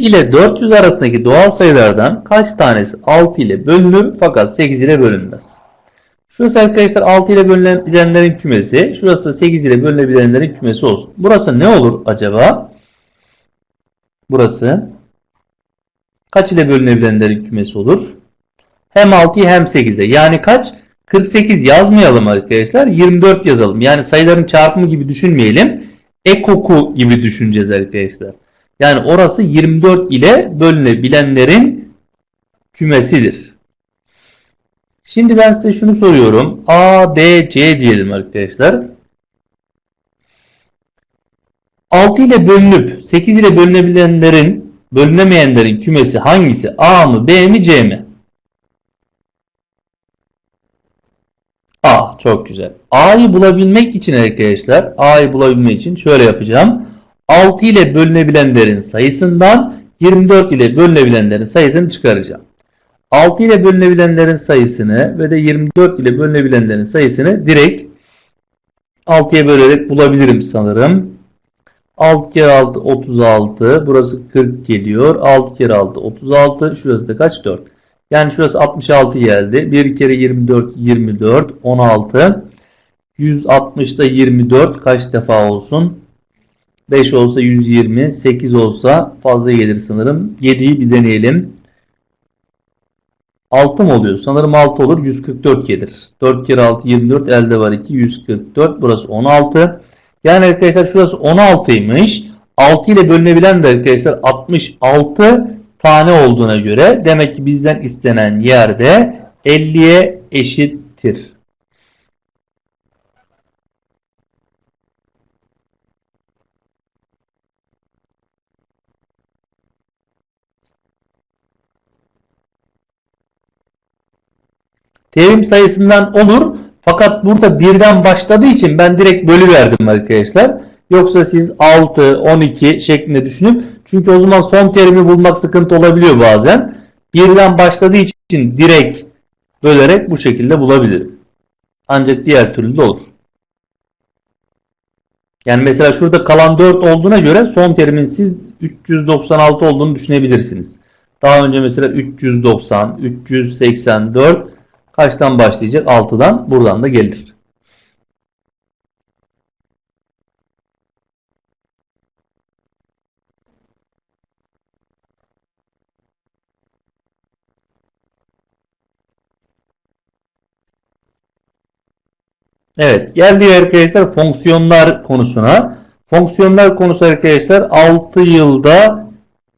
ile 400 arasındaki doğal sayılardan kaç tanesi 6 ile bölünür fakat 8 ile bölünmez? Şurası arkadaşlar 6 ile bölünebilenlerin kümesi. Şurası da 8 ile bölünebilenlerin kümesi olsun. Burası ne olur acaba? Burası kaç ile bölünebilenlerin kümesi olur? Hem 6'yı hem 8'e. Yani kaç? 48 yazmayalım arkadaşlar. 24 yazalım. Yani sayıların çarpımı gibi düşünmeyelim. Ekoku gibi düşüneceğiz arkadaşlar. Yani orası 24 ile bölünebilenlerin kümesidir. Şimdi ben size şunu soruyorum. A, B, C diyelim arkadaşlar. 6 ile bölünüp 8 ile bölünebilenlerin bölünemeyenlerin kümesi hangisi? A mı, B mi, C mi? A. Çok güzel. A'yı bulabilmek için arkadaşlar, A'yı bulabilmek için şöyle yapacağım. 6 ile bölünebilenlerin sayısından 24 ile bölünebilenlerin sayısını çıkaracağım. 6 ile bölünebilenlerin sayısını ve de 24 ile bölünebilenlerin sayısını direkt 6'ya bölerek bulabilirim sanırım. 6 kere 6 36. Burası 40 geliyor. 6 kere 6 36. Şurası da kaç? 4. Yani şurası 66 geldi. 1 kere 24 24. 16. 160'da 24 kaç defa olsun? 5 olsa 120. 8 olsa fazla gelir sanırım. 7'yi bir deneyelim. 6 mı oluyor? Sanırım 6 olur. 144 gelir. 4 kere 6 24. Elde var 2. 144. Burası 16. Yani arkadaşlar şurası 16'ymış. 6 ile bölünebilen de arkadaşlar 66 tane olduğuna göre demek ki bizden istenen yerde 50'ye eşittir. Terim sayısından olur. Fakat burada birden başladığı için ben direkt bölü verdim arkadaşlar. Yoksa siz 6, 12 şeklinde düşünüp çünkü o zaman son terimi bulmak sıkıntı olabiliyor bazen. Birden başladığı için direkt bölerek bu şekilde bulabilirim. Ancak diğer türlü de olur. Yani mesela şurada kalan 4 olduğuna göre son terimin siz 396 olduğunu düşünebilirsiniz. Daha önce mesela 390, 384 kaçtan başlayacak? 6'dan buradan da gelir. Evet geldik arkadaşlar fonksiyonlar konusuna. Fonksiyonlar konusu arkadaşlar 6 yılda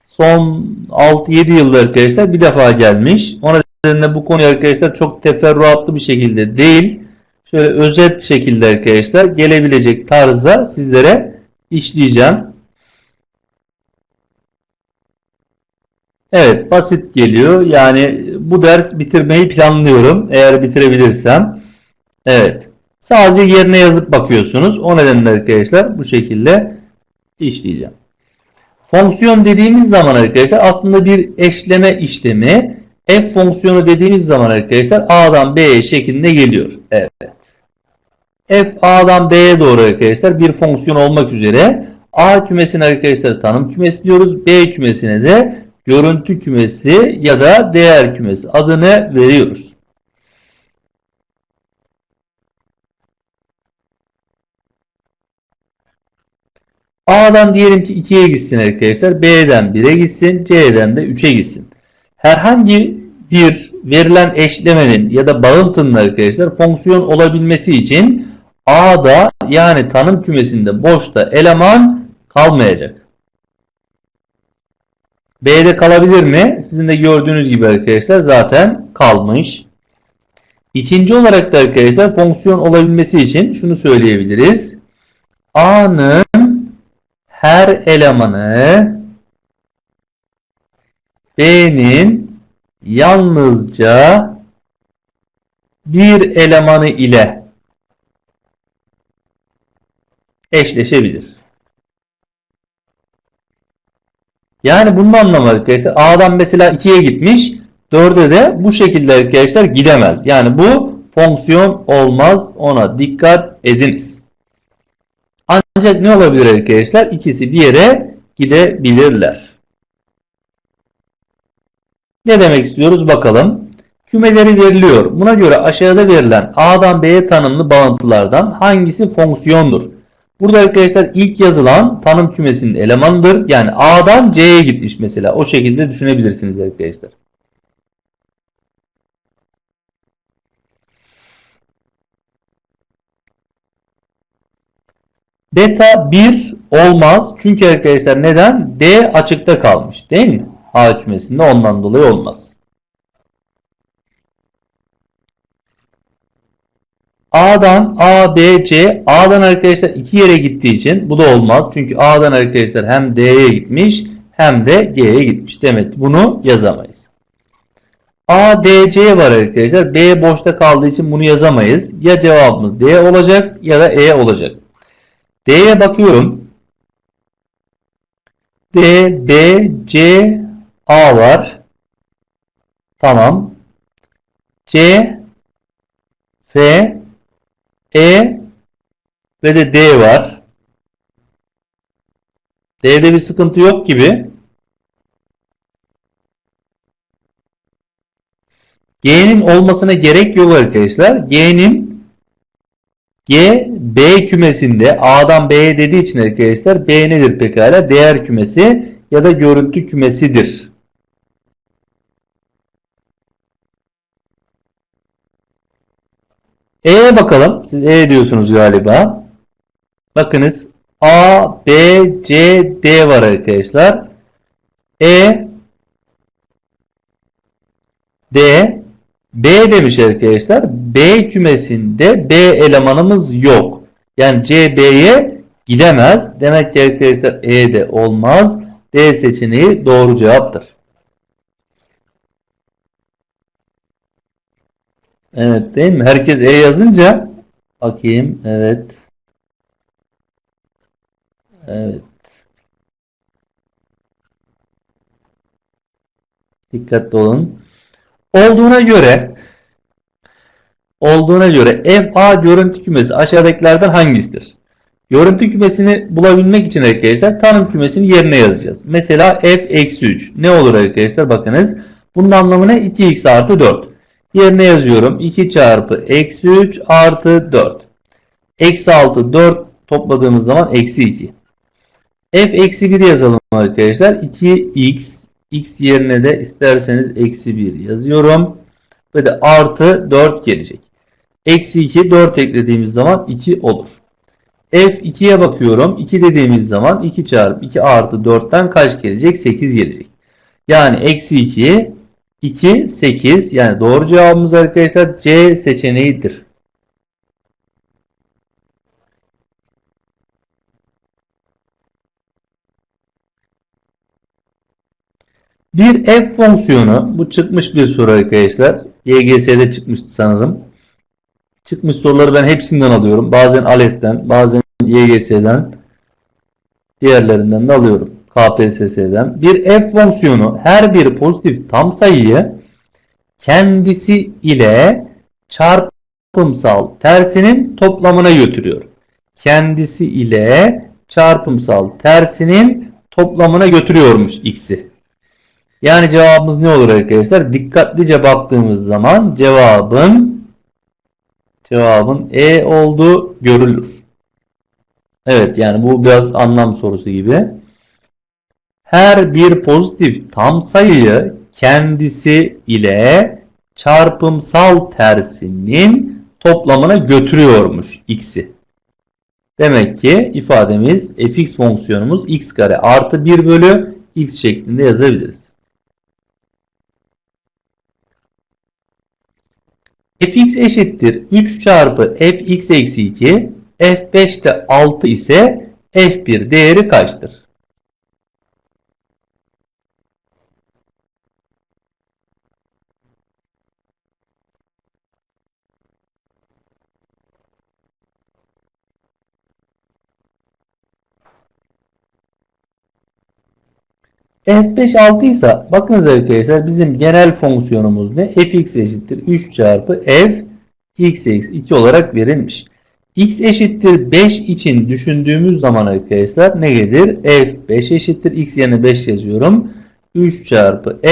son 6-7 yılda arkadaşlar bir defa gelmiş. O nedenle bu konu arkadaşlar çok teferruatlı bir şekilde değil. Şöyle özet şekilde arkadaşlar gelebilecek tarzda sizlere işleyeceğim. Evet basit geliyor. Yani bu ders bitirmeyi planlıyorum. Eğer bitirebilirsem. Evet. Sadece yerine yazıp bakıyorsunuz. O nedenle arkadaşlar bu şekilde işleyeceğim. Fonksiyon dediğimiz zaman arkadaşlar aslında bir eşleme işlemi. F fonksiyonu dediğimiz zaman arkadaşlar A'dan B'ye şeklinde geliyor. Evet. F A'dan B'ye doğru arkadaşlar bir fonksiyon olmak üzere A kümesine arkadaşlar tanım kümesi diyoruz. B kümesine de görüntü kümesi ya da değer kümesi adını veriyoruz. A'dan diyelim ki 2'ye gitsin arkadaşlar. B'den 1'e gitsin. C'den de 3'e gitsin. Herhangi bir verilen eşlemenin ya da bağıntının arkadaşlar fonksiyon olabilmesi için A'da yani tanım kümesinde boşta eleman kalmayacak. B'de kalabilir mi? Sizin de gördüğünüz gibi arkadaşlar zaten kalmış. İkinci olarak da arkadaşlar fonksiyon olabilmesi için şunu söyleyebiliriz. A'nın her elemanı B'nin yalnızca bir elemanı ile eşleşebilir. Yani bunun anlamı arkadaşlar A'dan mesela 2'ye gitmiş 4'e de bu şekilde arkadaşlar gidemez. Yani bu fonksiyon olmaz ona dikkat ediniz. Ancak ne olabilir arkadaşlar? İkisi bir yere gidebilirler. Ne demek istiyoruz bakalım. Kümeleri veriliyor. Buna göre aşağıda verilen A'dan B'ye tanımlı bağıntılardan hangisi fonksiyondur? Burada arkadaşlar ilk yazılan tanım kümesinin elemanıdır. Yani A'dan C'ye gitmiş mesela. O şekilde düşünebilirsiniz arkadaşlar. Beta 1 olmaz. Çünkü arkadaşlar neden? D açıkta kalmış. Değil mi? A kümesinde ondan dolayı olmaz. A'dan A, B, C. A'dan arkadaşlar iki yere gittiği için bu da olmaz. Çünkü A'dan arkadaşlar hem D'ye gitmiş hem de G'ye gitmiş. Demek bunu yazamayız. A, D, C var arkadaşlar. B boşta kaldığı için bunu yazamayız. Ya cevabımız D olacak ya da E olacak. D'ye bakıyorum. D, B, C, A var. Tamam. C, F, E ve de D var. D'de bir sıkıntı yok gibi. G'nin olmasına gerek yok arkadaşlar. G'nin G B kümesinde A'dan B'ye dediği için arkadaşlar B nedir pekala? Değer kümesi ya da görüntü kümesidir. E'ye bakalım. Siz E diyorsunuz galiba. Bakınız A, B, C, D var arkadaşlar. E, D, B demiş arkadaşlar. B kümesinde B elemanımız yok. Yani C, B'ye gidemez. Demek ki arkadaşlar E de olmaz. D seçeneği doğru cevaptır. Evet değil mi? Herkes E yazınca bakayım. Evet. Evet. Dikkatli olun. Olduğuna göre olduğuna göre FA görüntü kümesi aşağıdakilerden hangisidir? Görüntü kümesini bulabilmek için arkadaşlar tanım kümesini yerine yazacağız. Mesela f-3 ne olur arkadaşlar bakınız. Bunun anlamı ne? 2x artı 4. Yerine yazıyorum. 2 çarpı eksi 3 artı 4. Eksi 6 4 topladığımız zaman eksi 2. f eksi 1 yazalım arkadaşlar. 2x x yerine de isterseniz eksi 1 yazıyorum. Ve de artı 4 gelecek. Eksi 2 4 eklediğimiz zaman 2 olur. F2'ye bakıyorum. 2 dediğimiz zaman 2 çarpı 2 artı 4'ten kaç gelecek? 8 gelecek. Yani eksi 2 2 8 yani doğru cevabımız arkadaşlar C seçeneğidir. Bir f fonksiyonu bu çıkmış bir soru arkadaşlar. YGS'de çıkmıştı sanırım. Çıkmış soruları ben hepsinden alıyorum. Bazen ALES'ten, bazen YGS'den, diğerlerinden de alıyorum. KPSS'den. Bir f fonksiyonu her bir pozitif tam sayıyı kendisi ile çarpımsal tersinin toplamına götürüyor. Kendisi ile çarpımsal tersinin toplamına götürüyormuş x'i. Yani cevabımız ne olur arkadaşlar? Dikkatlice baktığımız zaman cevabın cevabın E olduğu görülür. Evet yani bu biraz anlam sorusu gibi. Her bir pozitif tam sayıyı kendisi ile çarpımsal tersinin toplamına götürüyormuş x'i. Demek ki ifademiz fx fonksiyonumuz x kare artı 1 bölü x şeklinde yazabiliriz. fx eşittir 3 çarpı fx eksi 2 f5 de 6 ise f1 değeri kaçtır? F5 6 ise bakınız arkadaşlar bizim genel fonksiyonumuz ne? fx eşittir 3 çarpı f x eksi 2 olarak verilmiş. x eşittir 5 için düşündüğümüz zaman arkadaşlar ne gelir? f 5 eşittir x yerine 5 yazıyorum. 3 çarpı f